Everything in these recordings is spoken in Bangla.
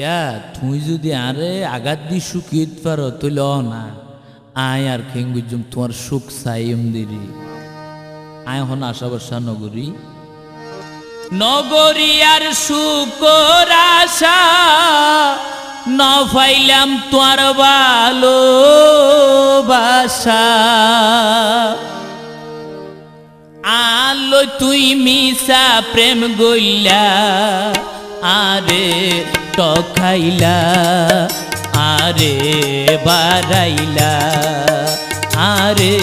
ইয়া, তুই যদি আরে আঘাত দি শুকিয়ে পারো, তুই না। আয় আর খেঙ্গুজুম তোমার সুখ সাইম দিরি আয় হন আশা বর্ষা নগরী। নগরী আর শুকর আশা, ন পাইলাম তোমার ভালো বাসা আলো তুই মিশা প্রেম গইলা, আরে টখাইলা আরে বারাইলা আরে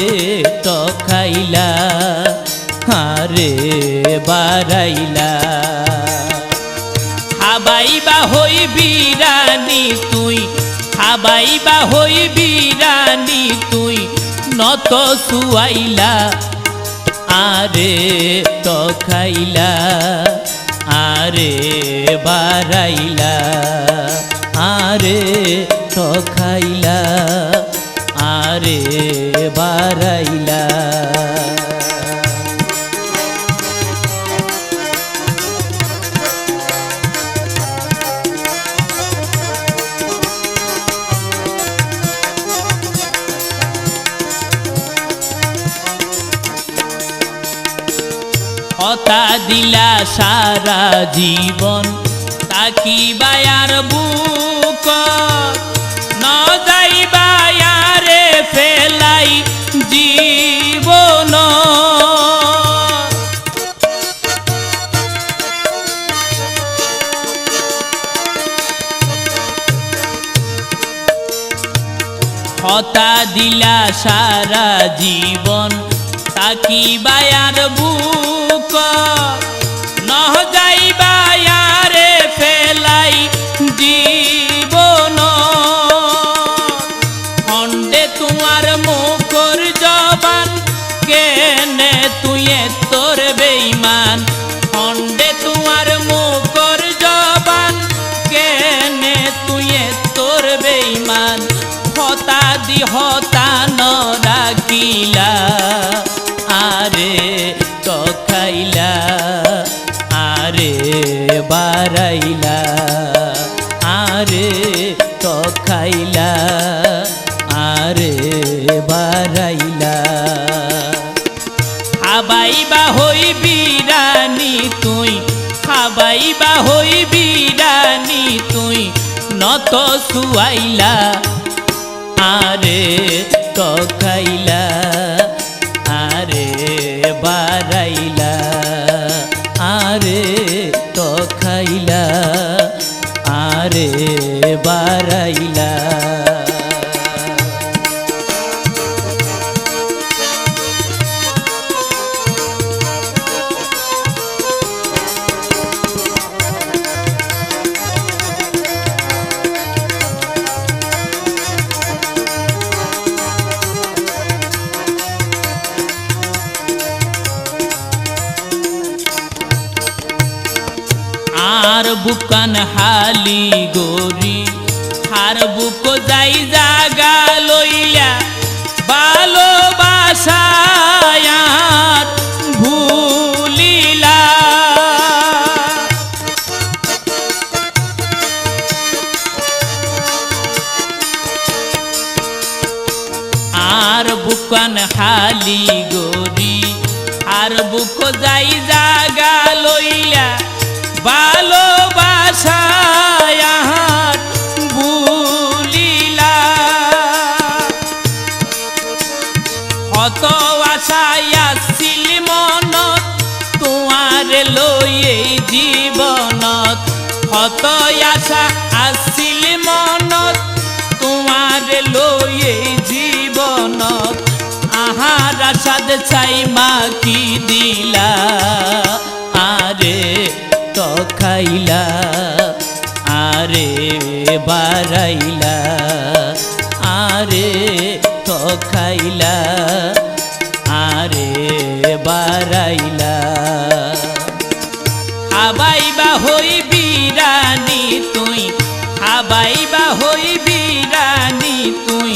টখাইলা আরে বারাইলা খাবাইবা হই বিরানি তুই, খাবাইবা হই বিরানি তুই, নত সুয়াইলা আরে তো খাইলা। আরে বারাইলা আরে তো দিলা সারা জীবন। তাকি বায়ার বুক, ন যাই বায়ারে ফেলাই জীবন। হতা দিলা সারা জীবন তাকি বায়ার বুক তুই তোর বেইমান খণ্ডে তোমার মুখর জবান, কেনে তুই তোর বেইমান হতা দি হতা ন রাখিলা আরে তো খাইলা আরে বারাইলা আরে তো খাইলা আরে বারাইলা খাবাইবা হইবি বিরানি তুই, নত সুয়াইলা আরে তো খাইলা আরে বারাইলা আরে তো খাইলা আরে বারাইলা আর বুকান হালি গরি হার বুক যাই জাগা লইলা ভালোবাসায়ার ভুলিলা আর বুকান হালি গরি আশাদ চাই মা কি দিলা, আরে তো খাইলা, আরে বারাইলা আরে তো খাইলা, আরে বারাইলা হাবাইবা হই বিরানি তুই, হাবাইবা হই বিরানি তুই,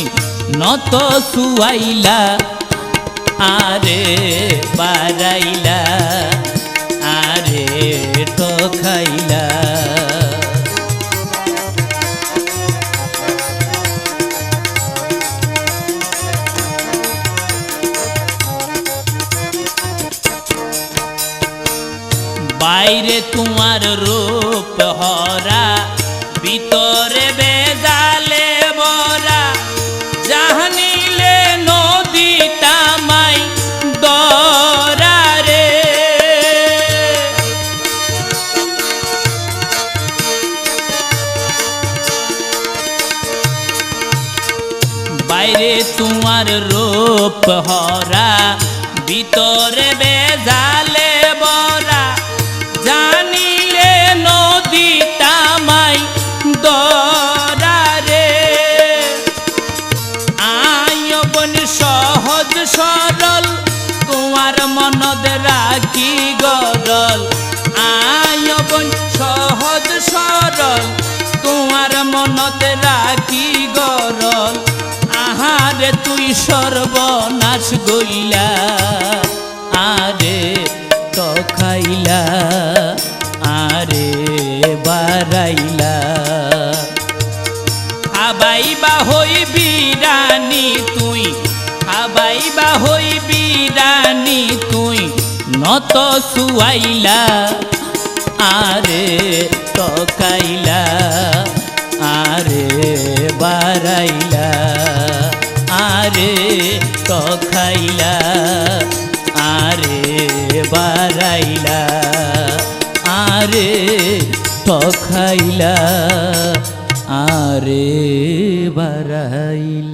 নত সুয়াইলা আরে পারাইলা আরে তো খাইলা। বাইরে তোমার রূপ হর বাইরে তোমার রূপ হরা ভিতরে বেজালে সর্বনাশ গইলা, আরে তো খাইলা আরে বারাইলা হাবাই বা হইবি রানী তুই হাবাই বা হইবি রানী তুই, নত সুয়াইলা, আরে তকাইলা আরে বারাইলা আরে কখাইলা আরে বারাইলা আরে কখাইলা আরে বারাইলা